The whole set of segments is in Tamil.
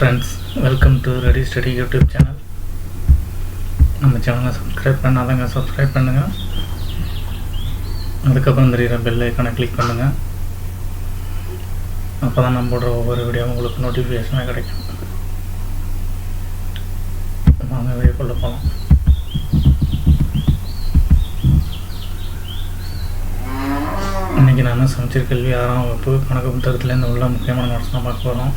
Friends welcome to ready study YouTube channel நம்ம சேனலை சப்ஸ்கிரைப் பண்ணாதாங்க சப்ஸ்கிரைப் பண்ணுங்கள் அதுக்கப்புறம் தெரிகிற பெல் ஐக்கானை கிளிக் பண்ணுங்கள் அப்போ தான் நம்ம போடுற ஒவ்வொரு வீடியோவும் உங்களுக்கு நோட்டிஃபிகேஷனாக கிடைக்கும். வாங்க வீடியோக்குள்ளே போகலாம் இன்றைக்கி நான் சமச்சீர் கல்வி ஆறாம் வகுப்பு கணக்கு புத்தகத்துலேருந்து உள்ள முக்கியமான நோட்ஸ் பார்க்க போகிறோம்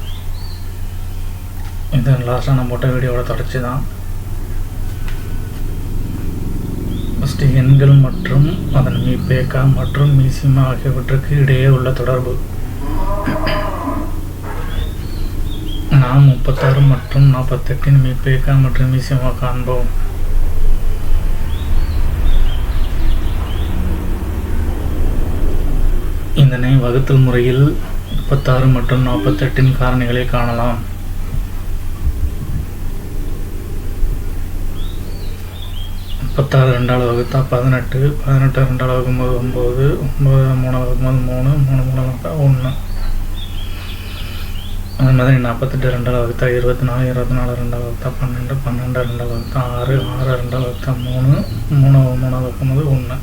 இது லாஸ்ட்டாக நான் போட்ட வீடியோவோட தொடர்ச்சி தான். ஃபஸ்ட்டு எண்கள் மற்றும் அதன் மீ பேக்கா மற்றும் மீசிமா ஆகியவற்றுக்கு இடையே உள்ள தொடர்பு. நாம் முப்பத்தாறு மற்றும் நாற்பத்தெட்டின் மீபேக்கா மற்றும் மீசிமா காண்போம். இதனை வகுத்தல் முறையில் முப்பத்தாறு மற்றும் நாற்பத்தெட்டின் காரணிகளை காணலாம். முப்பத்தாறு ரெண்டாவது வகுத்தா பதினெட்டு பதினெட்டு ரெண்டாவது வகுக்கும்போது ஒம்பது ஒம்பது மூணாவது வகுக்கும்போது மூணு மூணு மூணாவது வகுத்தா ஒன்று. அது மாதிரி நாற்பத்தெட்டு ரெண்டாவது வகுத்தா இருபத்தி நாலு இருபத்தி நாலு ரெண்டாவது வகுத்தா பன்னெண்டு பன்னெண்டு ரெண்டாவது வகுத்தா ஆறு ஆறு ரெண்டாவது வகுத்தா மூணு மூணாவது மூணாவது வகுக்கும்போது ஒன்று.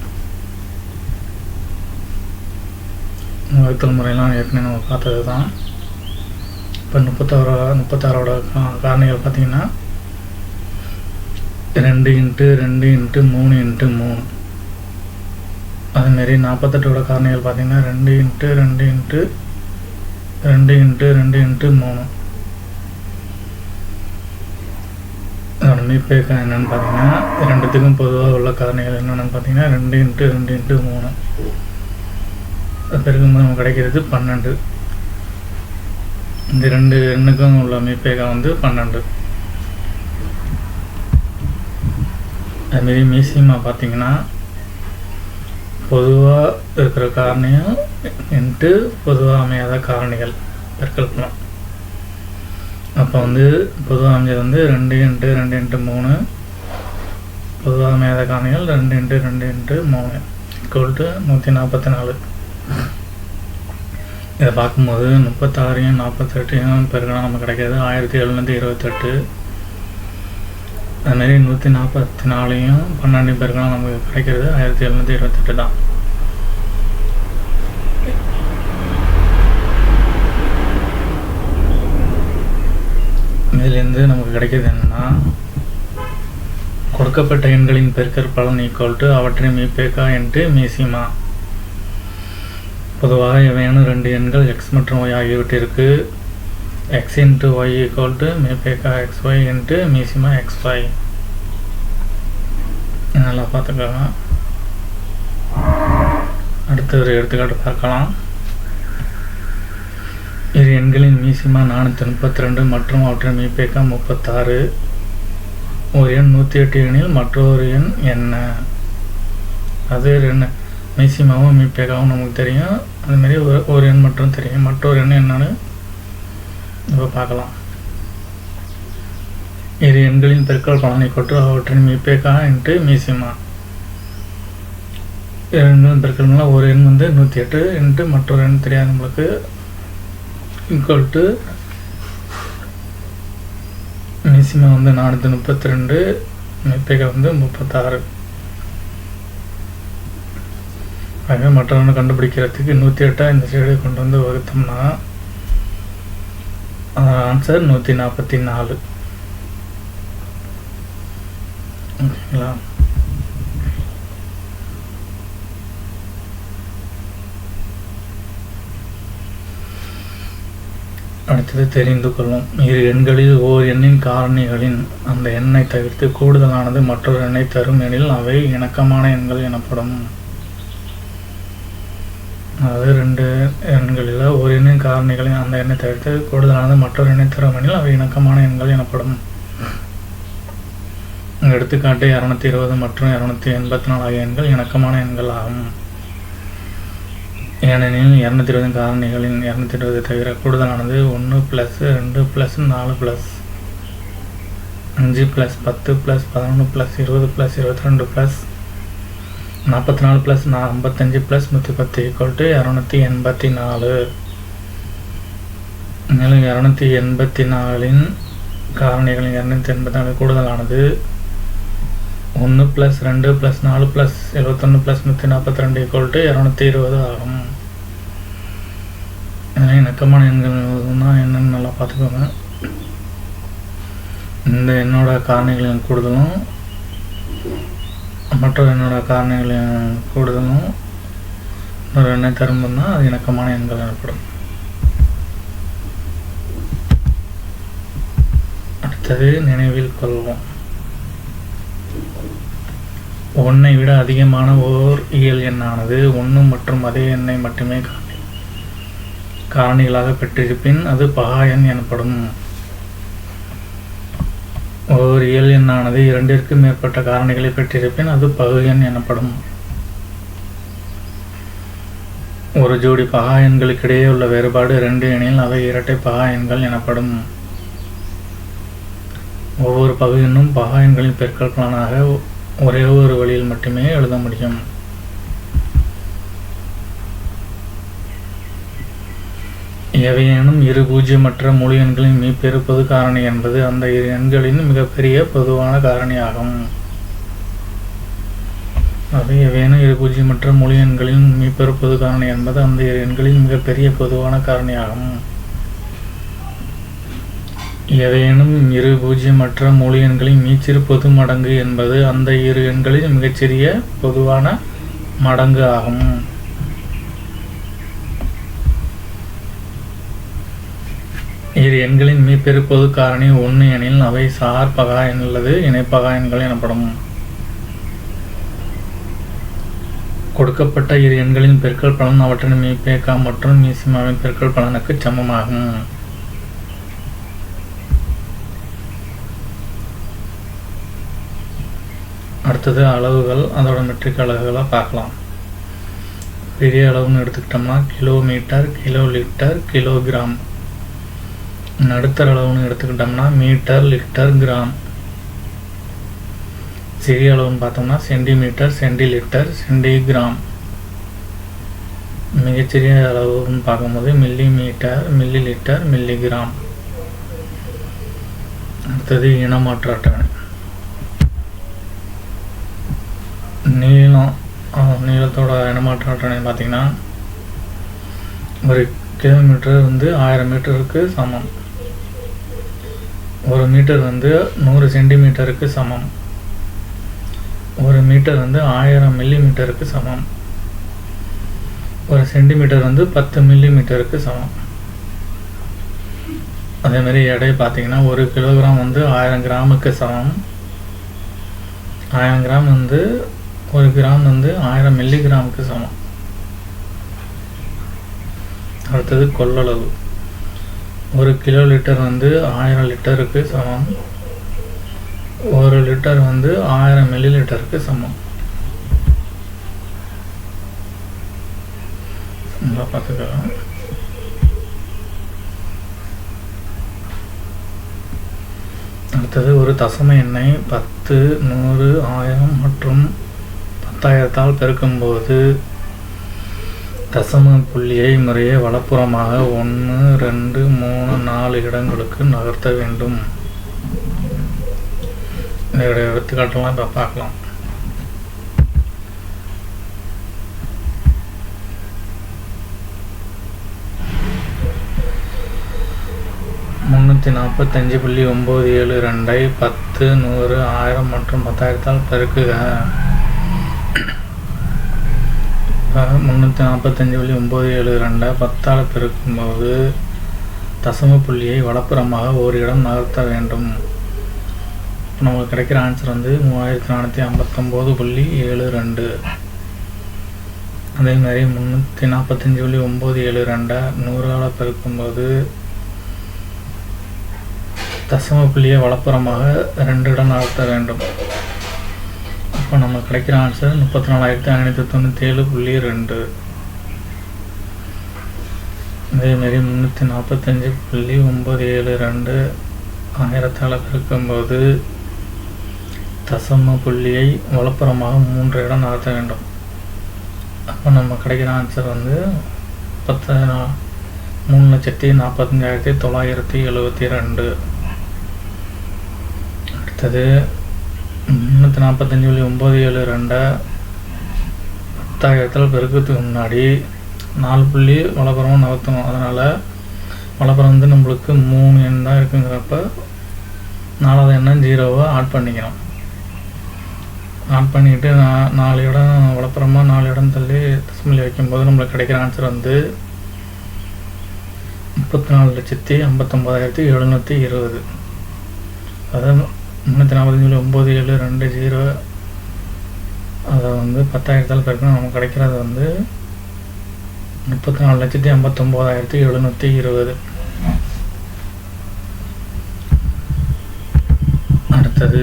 வகுத்தல் முறையெல்லாம் ஏற்கனவே நம்ம பார்த்தது தான் இப்போ முப்பத்தாறு முப்பத்தாறோட காரணிகள் பார்த்தீங்கன்னா ரெண்டு இன்ட்டு ரெண்டு இன்ட்டு மூணு இன்ட்டு மூணு. அதுமாரி நாற்பத்தெட்டோட காரணிகள் பார்த்தீங்கன்னா ரெண்டு இன்ட்டு ரெண்டு இன்ட்டு ரெண்டு இன்ட்டு ரெண்டு இன்ட்டு மூணு. அதோட மீப்பேக்கம் என்னென்னு பார்த்தீங்கன்னா ரெண்டுத்துக்கும் பொதுவாக உள்ள காரணிகள் என்னென்னு பார்த்தீங்கன்னா ரெண்டு இன்ட்டு ரெண்டு இன்ட்டு மூணு. அது பெருக்கும்போது நமக்கு கிடைக்கிறது பன்னெண்டு. இந்த ரெண்டு எண்ணுக்கும் உள்ள மீப்பேக்கம் வந்து பன்னெண்டு. அதுமாரி மியூசியமாக பார்த்தீங்கன்னா பொதுவாக இருக்கிற காரணியும் இன்ட்டு பொதுவாக அமையாத காரணிகள் பெருக்கல்பலம் அப்போ வந்து பொதுவாக அமைஞ்சது வந்து ரெண்டு இன்ட்டு ரெண்டு இன்ட்டு மூணு பொதுவாக அமையாத காரணிகள் ரெண்டு இன்ட்டு ரெண்டு இன்ட்டு மூணு ஈக்குவல் டு நூற்றி நாற்பத்தி நாலு. இதை பார்க்கும்போது முப்பத்தாறையும் நாற்பத்தெட்டையும் பெருக்கெல்லாம் நமக்கு கிடைக்காது ஆயிரத்தி எழுநூற்றி இருபத்தெட்டு. அதுமாரி நூற்றி நாற்பத்தி நாலையும் பன்னெண்டு பேருக்குனா நமக்கு கிடைக்கிறது ஆயிரத்தி எழுநூற்றி இருபத்தெட்டு தான். இதுலேருந்து நமக்கு கிடைக்கிறது என்னென்னா கொடுக்கப்பட்ட எண்களின் பெருக்கற் பலன் ஈக்குவல் டு அவற்றின் மீப்பேக்கா என்று மீசிமா. பொதுவாக இவையான ரெண்டு எண்கள் எக்ஸ் மற்றும் ஒய் ஆகியவற்றிற்கு X into Y equal to மீபேக்கா எக்ஸ் ஒய் இன்ட்டு மீசிமா எக்ஸ் ஒய் நல்லா பார்த்துக்கோங்க. அடுத்த ஒரு எடுத்துக்காட்டு பார்க்கலாம். இரு எண்களின் மீசிமா நானூற்றி முப்பத்தி ரெண்டு மற்றும் அவற்றின் மீபேக்கா முப்பத்தாறு. ஒரு எண் நூற்றி எட்டு எண்ணில் மற்றொரு எண் என்ன? அது ரெண்டு மீசிமாவும் மீபேக்காவும் நமக்கு தெரியும். அதுமாரி ஒரு ஒரு எண் மட்டும் தெரியும். மற்றொரு எண் என்னன்னு நம்ம பார்க்கலாம். இரு எண்களின் பெருக்கல் பலனை கொட்டு அவற்றின் மீபேக்கா இன்ட்டு மீசிமா. இரண்டு பெருக்கல்னா ஒரு எண் வந்து நூற்றி எட்டு இன்ட்டு மற்றொரு எண் தெரியாது நம்மளுக்கு. ஈக்குவல் டு மீசிமா வந்து நானூற்றி முப்பத்தி ரெண்டு மீபேக்கா வந்து முப்பத்தாறு. ஆக மற்றவனை கண்டுபிடிக்கிறதுக்கு நூற்றி எட்டாக இந்த சைடு கொண்டு வந்து வகுத்தோம்னா ஆன்சர் நூற்றி நாற்பத்தி நாலு ஓகேங்களா? அடுத்தது தெரிந்து கொள்ளும் இரு எண்களில் ஓர் எண்ணின் காரணிகளின் அந்த எண்ணை தவிர்த்து கூடுதலானது மற்றொரு எண்ணை தரும் எனில் அவை இணக்கமான எண்கள் எனப்படும். அதாவது ரெண்டு எண்களில் ஒரு எண்ணின் காரணிகளின் அந்த எண்ணை தவிர்த்து கூடுதலானது மற்றொரு எண்ணை தரும் அவை இணக்கமான எண்கள் எனப்படும். எடுத்துக்காட்டு இரநூத்தி இருபது மற்றும் இரநூத்தி எண்பத்தி நாலு ஆகிய எண்கள் இணக்கமான எண்கள் ஆகும். ஏனெனில் இரநூத்தி இருபது காரணிகளின் இரநூத்தி இருபது தவிர கூடுதலானது ஒன்று ப்ளஸ் ரெண்டு ப்ளஸ் நாலு ப்ளஸ் அஞ்சு ப்ளஸ் பத்து ப்ளஸ் பதினொன்று ப்ளஸ் இருபது ப்ளஸ் இருபத்தி ரெண்டு ப்ளஸ் நாற்பத்தி நாலு ப்ளஸ் நான் ஐம்பத்தஞ்சு ப்ளஸ் நூற்றி பத்து ஈக்குவல் டு இரநூத்தி எண்பத்தி நாலு. மேலும் இரநூத்தி எண்பத்தி நாலின் காரணிகளின் இரநூத்தி எண்பத்தி நாலு கூடுதலானது. ஒன்று ப்ளஸ் ரெண்டு ப்ளஸ் நாலு ப்ளஸ் எழுபத்தொன்று ப்ளஸ் நூற்றி நாற்பத்தி ரெண்டு ஈக்குவல் டு இரநூத்தி இருபது ஆகும். இதனை இணக்கமான எண்கள்னா என்னன்னு நல்லா பார்த்துக்கோங்க. இந்த என்னோட காரணிகளின் கூடுதலும் மற்ற எண்ணோட காரணிகளின் கூடுதலும் ஒரு எண்ணெய் தரும்புன்னா அது இணக்கமான எண்கள் எனப்படும். அடுத்தது நினைவில் கொள்வோம். ஒன்றை விட அதிகமான ஓர் இயல் எண்ணானது ஒன்று மற்றும் அதே எண்ணை மட்டுமே காரணி காரணிகளாக பெற்றிருப்பின் அது பகா எண் எனப்படும். ஓர் இயல் எண்ணானது இரண்டிற்கு மேற்பட்ட காரணிகளை பெற்றிருப்பின் அது பகு எண் எனப்படும். ஒரு ஜோடி பகா எண்களுக்கிடையே உள்ள வேறுபாடு ரெண்டு எனில் அவை இரட்டை பகா எண்கள் எனப்படும். ஒவ்வொரு பகு எண்ணும் பகா எண்களின் பெருக்கல் ஒரே ஒரு வழியில் மட்டுமே எழுத முடியும். எவையேனும் இரு பூஜ்ஜியமற்ற முழு எண்களின் மீப்பெரு பொது காரணி என்பது அந்த இரு எண்களின் மிகப்பெரிய பொதுவான காரணியாகும். அவை எவையேனும் இரு பூஜ்ஜியமற்ற முழு எண்களின் மீப்பெரு பொது காரணி என்பது அந்த இரு எண்களின் மிகப்பெரிய பொதுவான காரணியாகும். எவையேனும் இரு பூஜ்ஜியமற்ற முழு எண்களின் மீச்சிறு பொது மடங்கு என்பது அந்த இரு எண்களின் மிகச்சிறிய பொதுவான மடங்கு ஆகும். இரு எண்களின் மீப்பெரு பொது காரணி ஒன்று எனில் அவை சார் பகா எண் அல்லது இணைப்பகா எண்கள் எனப்படும். கொடுக்கப்பட்ட இரு எண்களின் பெருக்கல் பலன் அவற்றின் மீபேக்கா மற்றும் மீசிமாவின் பெருக்கல் பலனுக்கு சமமாகும். அடுத்தது அளவுகள் அதோட மெட்ரிக் அலகுகளை பார்க்கலாம். பெரிய அளவுன்னு எடுத்துக்கிட்டோம்னா கிலோமீட்டர் கிலோ லிட்டர் கிலோகிராம். நடுத்தர அளவுன்னு எடுத்துக்கிட்டோம்னா மீட்டர் லிட்டர் கிராம். சிறிய அளவுன்னு பார்த்தோம்னா சென்டிமீட்டர் சென்டி லிட்டர் சென்டிகிராம். மிகச்சிறிய அளவுன்னு பார்க்கும்போது millimetre millilitre milligram. அடுத்தது இனமாற்ற அட்டவணை நீளம் நீளத்தோட இனமாற்ற அட்டவணை பார்த்தீங்கன்னா ஒரு கிலோமீட்டர் வந்து ஆயிரம் மீட்டருக்கு சமம். ஒரு மீட்டர் வந்து நூறு சென்டிமீட்டருக்கு சமம். ஒரு மீட்டர் வந்து ஆயிரம் மில்லி மீட்டருக்கு சமம். ஒரு சென்டிமீட்டர் வந்து பத்து மில்லி மீட்டருக்கு சமம் அதேமாரி எடை பார்த்தீங்கன்னா ஒரு கிலோகிராம் வந்து ஆயிரம் கிராமுக்கு சமம். ஆயிரம் கிராம் வந்து ஒரு கிராம் வந்து ஆயிரம் மில்லி கிராமுக்கு சமம். அடுத்தது கொள்ளளவு. ஒரு கிலோ லிட்டர் வந்து ஆயிரம் லிட்டருக்கு சமம். ஒரு லிட்டர் வந்து ஆயிரம் மில்லி லிட்டருக்கு சமம் பார்த்துக்கலாம். அடுத்தது ஒரு தசம எண்ணெய் பத்து நூறு ஆயிரம் மற்றும் பத்தாயிரத்தால் பெருக்கும்போது தசம புள்ளியை முறையே வலப்புறமாக ஒன்று ரெண்டு மூணு நாலு இடங்களுக்கு நகர்த்த வேண்டும். இதோடைய எடுத்துக்காட்டெல்லாம் இப்போ பார்க்கலாம். முந்நூற்றி நாற்பத்தஞ்சு புள்ளி ஒம்பது ஏழு ரெண்டை பத்து நூறு ஆயிரம் மற்றும் பத்தாயிரத்தால் பெருக்குக. முந்நூற்றி நாற்பத்தஞ்சு புள்ளி ஒம்பது ஏழு ரெண்டை பத்தால் பெருக்கும்போது தசம புள்ளியை வலப்புறமாக ஒரு இடம் நகர்த்த வேண்டும். இப்போ நமக்கு கிடைக்கிற ஆன்சர் வந்து மூவாயிரத்தி நானூற்றி ஐம்பத்தொம்போது புள்ளி ஏழு ரெண்டு அதே மாதிரி முந்நூற்றி நாற்பத்தஞ்சு புள்ளி ஒம்பது ஏழு ரெண்டை நூறால் பெருக்கும்போது தசம புள்ளியை வலப்புறமாக ரெண்டு இடம் நகர்த்த வேண்டும். இப்போ நம்ம கிடைக்கிற ஆன்சர் முப்பத்தி நாலாயிரத்தி ஐநூற்றி தொண்ணூற்றி ஏழு புள்ளி ரெண்டு. அதேமாரி முந்நூற்றி நாற்பத்தஞ்சு புள்ளி ஒம்பது ஏழு ரெண்டு ஆயிரத்தால் பெருக்கும்போது தசம புள்ளியை வலப்புறமாக மூன்று இடம் நகர்த்த வேண்டும். அப்போ நம்ம கிடைக்கிற ஆன்சர் வந்து பத்து மூணு லட்சத்தி நாற்பத்தஞ்சாயிரத்தி தொள்ளாயிரத்தி எழுபத்தி ரெண்டு. அடுத்தது முந்நூற்றி நாற்பத்தஞ்சு புள்ளி ஒம்பது ஏழு ரெண்டை பத்தாயிரத்தில் பெருக்கிறதுக்கு முன்னாடி நாலு புள்ளி வலப்புறம் நகர்த்தணும். அதனால் வலப்புறம் வந்து நம்மளுக்கு மூணு எண் தான் இருக்குங்கிறப்ப நாலாவது எண்ணம் ஜீரோவை ஆட் பண்ணிக்கணும். ஆட் பண்ணிக்கிட்டு நான் நாலு இடம் வலப்புறமா நாலு இடம் தள்ளி தசமலி வைக்கும்போது நம்மளுக்கு கிடைக்கிற ஆன்சர் வந்து முப்பத்தி நாலு லட்சத்தி ஐம்பத்தொம்பதாயிரத்தி எழுநூற்றி இருபது. அதான் முந்நூற்றி நாற்பத்தஞ்சு ஒம்பது ஏழு ரெண்டு ஜீரோ. அதை வந்து பத்தாயிரத்தால் பெருக்கணும் நமக்கு கிடைக்கிறது வந்து முப்பத்தி நாலு லட்சத்தி ஐம்பத்தொம்போதாயிரத்தி எழுநூற்றி இருபது. அடுத்தது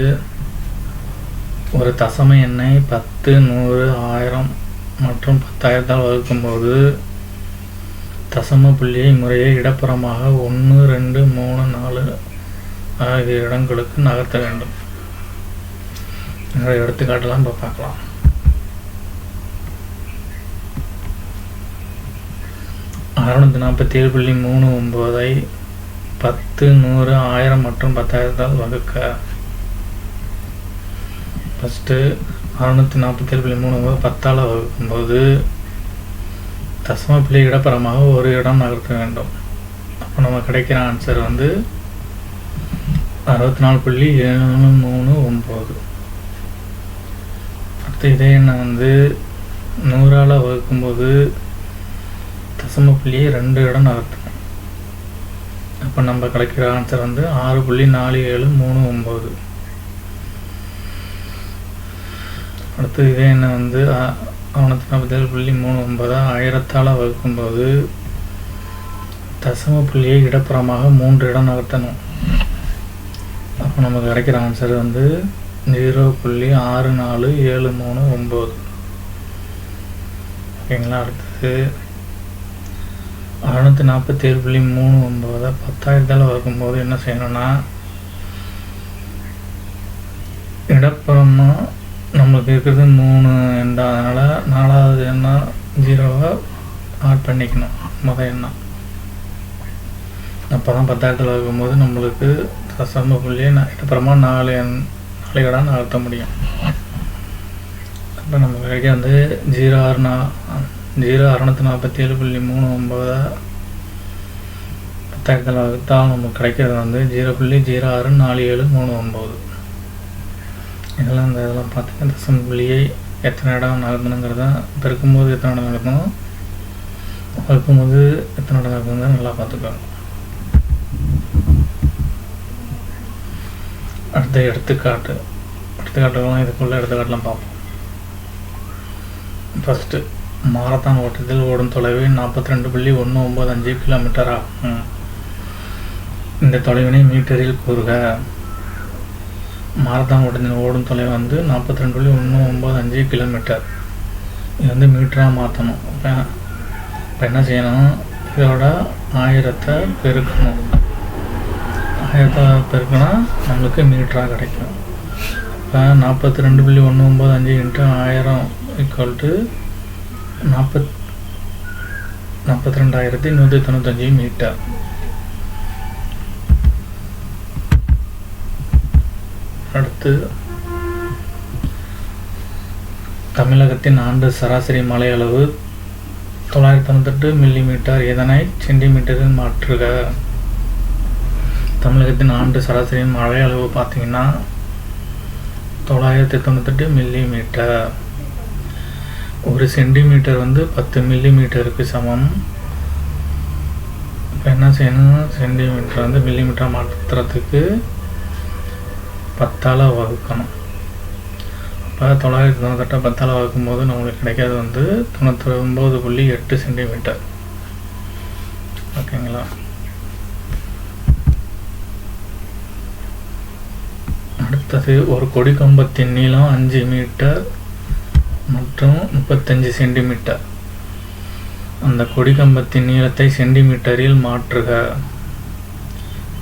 ஒரு தசம எண்ணை பத்து நூறு ஆயிரம் மற்றும் பத்தாயிரத்தால் வகுக்கும்போது தசம புள்ளியை முறையே இடப்புறமாக ஒன்று ரெண்டு மூணு நாலு ஆகிய இடங்களுக்கு நகர்த்த வேண்டும். நிறைய எடுத்துக்காட்டெல்லாம் இப்போ பார்க்கலாம். அறுநூத்தி நாற்பத்தி ஏழு புள்ளி மூணு ஒம்போதை பத்து நூறு ஆயிரம் மற்றும் பத்தாயிரத்தால் வகுக்க. ஃபஸ்ட்டு அறுநூற்றி நாற்பத்தேழு புள்ளி மூணு ஒம்பது பத்தால் வகுக்கும்போது தசம புள்ளி இடப்பரமாக ஒரு இடம் நகர்த்த வேண்டும். அப்போ நம்ம கிடைக்கிற ஆன்சர் வந்து அறுபத்தி நாலு புள்ளி ஏழு மூணு ஒம்பது அடுத்து இதே எண்ணை வந்து நூறால் வகுக்கும்போது தசம புள்ளியை ரெண்டு இடம் நகர்த்தணும் அப்போ நம்ம கிடைக்கிற ஆன்சர் வந்து ஆறு புள்ளி நாலு ஏழு மூணு ஒம்பது அடுத்து இதே எண்ணை வந்து அவனூற்றி நாற்பத்தேழு புள்ளி மூணு ஒன்பதா ஆயிரத்தால் வகுக்கும்போது தசம புள்ளியை இடப்புறமாக மூன்று இடம் நகர்த்தணும். அப்போ நமக்கு கிடைக்கிற ஆன்சர் வந்து ஜீரோ புள்ளி ஆறு நாலு ஏழு மூணு ஒம்பது ஓகேங்களா அடுத்தது அறுநூற்றி நாற்பத்தேழு புள்ளி மூணு ஒம்பதை பத்தாயிரத்தால் வகுக்கும்போது என்ன செய்யணும்னா இடப்புறமா நம்மளுக்கு இருக்கிறது மூணு எண்ணா அதனால் நாலாவது எண்ணம் ஜீரோவை ஆட் பண்ணிக்கணும். மொதல் எண்ணம் அப்போ தான் பத்தாயிரத்தில் வகுக்கும்போது நம்மளுக்கு தசம புள்ளியை நான் இடப்புறமா நாலு எண் நாலு நகர்த்த முடியும். அப்போ நமக்கு கிடைக்க வந்து ஜீரோ ஆறு நா ஜீரோ அறுநூத்தி நாற்பத்தி ஏழு புள்ளி மூணு ஒம்பதா பத்தாயிரத்தில் வகுத்தால் நமக்கு கிடைக்கிறது வந்து ஜீரோ புள்ளி ஜீரோ ஆறு நாலு ஏழு மூணு ஒம்பது இதெல்லாம் அந்த இதெல்லாம் பார்த்தீங்கன்னா தசம புள்ளியை எத்தனை இடம் நகர்த்தணுங்கிறத பெருக்கும்போது எத்தனை இடம் நகர்த்தணும் வகுக்கும்போது எத்தனை இடம் நடக்கணுங்கிறத நல்லா பார்த்துக்கணும் அடுத்த எடுத்துக்காட்டு. எடுத்துக்காட்டுகள்லாம் இதுக்குள்ள எடுத்துக்காட்டுலாம் பார்ப்போம். ஃபஸ்ட்டு மாரத்தான் ஓட்டத்தில் ஓடும் தொலைவு நாற்பத்தி ரெண்டு புள்ளி ஒன்று ஒம்பது அஞ்சு கிலோமீட்டர் ஆகும் இந்த தொலைவினை மீட்டரில் கூறுக. மாரத்தான் ஓட்டத்தில் ஓடும் தொலைவு வந்து நாற்பத்தி ரெண்டு புள்ளி ஒன்று ஒம்பது அஞ்சு கிலோமீட்டர் இது வந்து மீட்டராக மாற்றணும். இப்போ இப்போ என்ன செய்யணும்? இதோட ஆயிரத்தை பெருக்கணும். ஆயிரத்தை பெருக்கினா நம்மளுக்கு மீட்டராக கிடைக்கும். இப்போ நாற்பத்தி ரெண்டு புள்ளி ஒன்று ஒம்பது அஞ்சு இன்ட்டு ஆயிரம் ஈக்குவல் டு நாற்பத் நாற்பத்தி ரெண்டாயிரத்தி நூற்றி தொண்ணூத்தஞ்சு மீட்டர் அடுத்து தமிழகத்தின் ஆண்டு சராசரி மழை அளவு தொள்ளாயிரத்தி தொண்ணூத்தெட்டு மில்லி மீட்டர் இதனை சென்டிமீட்டரில் மாற்றுக. தமிழகத்தின் ஆண்டு சராசரியின் மழை அளவு பார்த்தீங்கன்னா தொள்ளாயிரத்தி தொண்ணூத்தெட்டு மில்லி மீட்டர் ஒரு சென்டிமீட்டர் வந்து பத்து மில்லி மீட்டருக்கு சமம். இப்போ என்ன செய்யணும்? சென்டிமீட்டர் வந்து மில்லி மீட்டர் மாற்றுறதுக்கு பத்தால் வகுக்கணும். இப்போ தொள்ளாயிரத்தி தொண்ணூத்தெட்டை பத்தால் வகுக்கும்போது நம்மளுக்கு கிடைக்கிறது வந்து தொண்ணூற்றி ஒம்பது புள்ளி எட்டு சென்டிமீட்டர் ஓகேங்களா? அடுத்தது ஒரு கொடி கம்பத்தின் நீளம் அஞ்சு மீட்டர் மற்றும் முப்பத்தஞ்சு சென்டிமீட்டர். அந்த கொடி கம்பத்தின் நீளத்தை சென்டிமீட்டரில் மாற்றுக.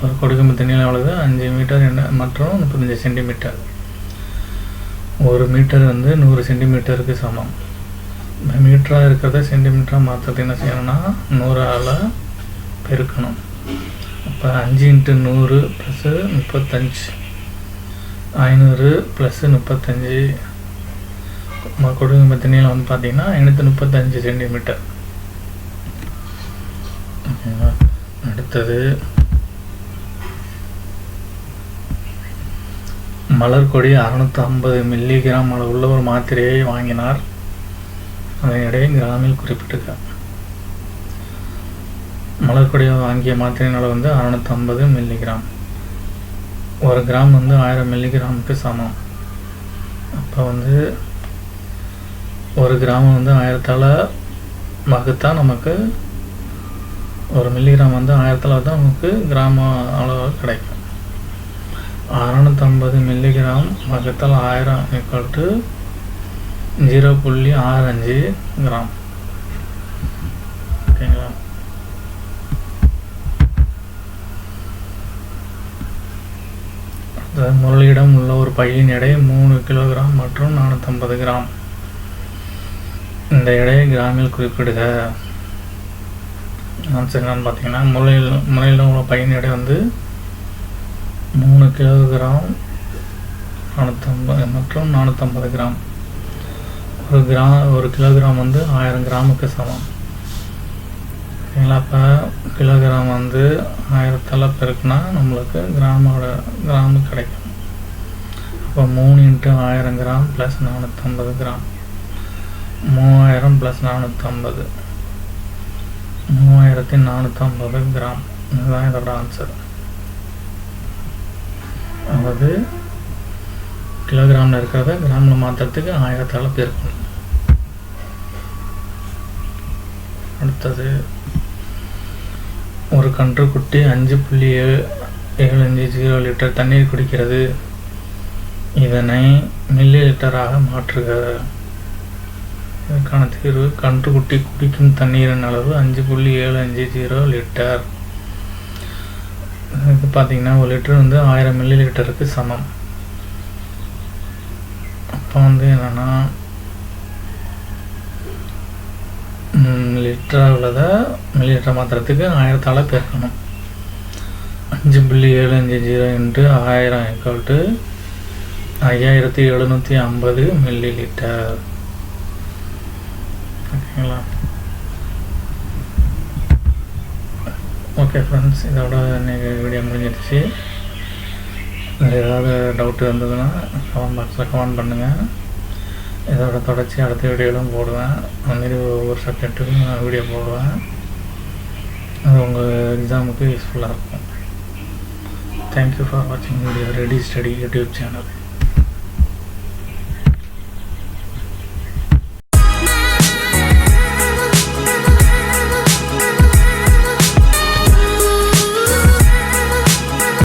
ஒரு கொடி கம்பத்தின் நீளம் எவ்வளவு? அஞ்சு மீட்டர் என்ன மற்றும் முப்பத்தஞ்சு சென்டிமீட்டர். ஒரு மீட்டர் வந்து நூறு சென்டிமீட்டருக்கு சமம். மீட்டராக இருக்கிறத சென்டிமீட்டராக மாற்றுறது என்ன செய்யணும்னா நூறால் பெருக்கணும். அப்போ அஞ்சு இன்ட்டு நூறு ப்ளஸ்ஸு முப்பத்தஞ்சு. ஐநூறு ப்ளஸ்ஸு முப்பத்தஞ்சு. கொடுங்க தண்ணியில் வந்து பார்த்தீங்கன்னா ஐநூற்றி முப்பத்தஞ்சு சென்டிமீட்டர் ஓகேங்களா? அடுத்தது மலர்கொடி அறுநூற்றி ஐம்பது மில்லிகிராம் அளவுள்ள ஒரு மாத்திரையை வாங்கினார். அதன் எடையை கிராமில் மலர் மலர்கொடியை வாங்கிய மாத்திரையின் அளவு வந்து அறுநூற்றி ஐம்பது மில்லிகிராம் ஒரு கிராம் வந்து ஆயிரம் மில்லிகிராமுக்கு சமம். அப்போ வந்து ஒரு கிராம் வந்து ஆயிரத்தால் வகுத்தா நமக்கு ஒரு மில்லிகிராம் வந்து ஆயிரத்தில் தான் நமக்கு கிராம அளவு கிடைக்கும். அறநூற்றம்பது மில்லிகிராம் வகுத்தால் ஆயிரம் ஈக்குவல் டு ஜீரோ புள்ளி ஆறு அஞ்சு கிராம் ஓகேங்களா முரளியிடம் உள்ள ஒரு பையின் எடை மூணு கிலோகிராம் மற்றும் நானூற்றம்பது கிராம். இந்த எடையை கிராமில் குறிப்பிடுக. ஆன்சர் என்னன்னு பார்த்தீங்கன்னா முறையில் முறையில் உள்ள பையன் எடை வந்து மூணு கிலோகிராம் நானூற்றம்பது மற்றும் நானூற்றம்பது கிராம். ஒரு கிராம் ஒரு கிலோகிராம் வந்து ஆயிரம் கிராமுக்கு சமம். ஓகேங்களா அப்போ கிலோகிராம் வந்து ஆயிரத்தால் பெருக்குனா நம்மளுக்கு கிராமோட கிராமு கிடைக்கும். அப்போ மூணு இன்ட்டு ஆயிரம் கிராம் ப்ளஸ் நானூற்றம்பது கிராம். மூவாயிரம் ப்ளஸ் நானூற்றம்பது மூவாயிரத்தி நானூற்றம்பது கிராம். இதுதான் இதோட ஆன்சர் அதாவது கிலோகிராமில் இருக்கிறத கிராமில் மாற்றுறதுக்கு ஆயிரத்தால் பெருக்கணும். அடுத்தது ஒரு கன்றுக்குட்டி அஞ்சு புள்ளி ஏழு ஏழு அஞ்சு ஜீரோ லிட்டர் தண்ணீர் குடிக்கிறது. இதனை மில்லி லிட்டராக மாற்றுக. இதற்கான தீர்வு கன்றுக்குட்டி குடிக்கும் தண்ணீரின் அளவு அஞ்சு புள்ளி ஏழு அஞ்சு ஜீரோ லிட்டர். இது பார்த்தீங்கன்னா ஒரு லிட்டர் வந்து ஆயிரம் மில்லி லிட்டருக்கு சமம். அப்போ வந்து என்னென்னா லிட்டராக உள்ளதை மில்லிலிட்டர் மாத்திரத்துக்கு ஆயிரத்தால் பெருக்கணும். அஞ்சு புள்ளி ஏழு அஞ்சு ஜீரோ இன்ட்டு ஆயிரம் ஈக்குவல் ஐயாயிரத்தி எழுநூற்றி ஐம்பது மில்லி லிட்டர் ஓகேங்களா? ஓகே ஃப்ரெண்ட்ஸ் இதோட இன்றைக்கி வீடியோ முடிஞ்சிடுச்சு. ஏதாவது டவுட் இருந்ததுன்னா கமெண்ட் பாக்ஸில் கமெண்ட் பண்ணுங்கள் இதோட தொடர்ச்சி அடுத்த வீடியோலாம் போடுவேன். அதுமாரி ஒவ்வொரு சப்ஜெக்ட்டுக்கும் நான் வீடியோ போடுவேன். அது உங்கள் எக்ஸாமுக்கு யூஸ்ஃபுல்லாக இருக்கும். தேங்க்யூ ஃபார் வாட்சிங் video ready study YouTube channel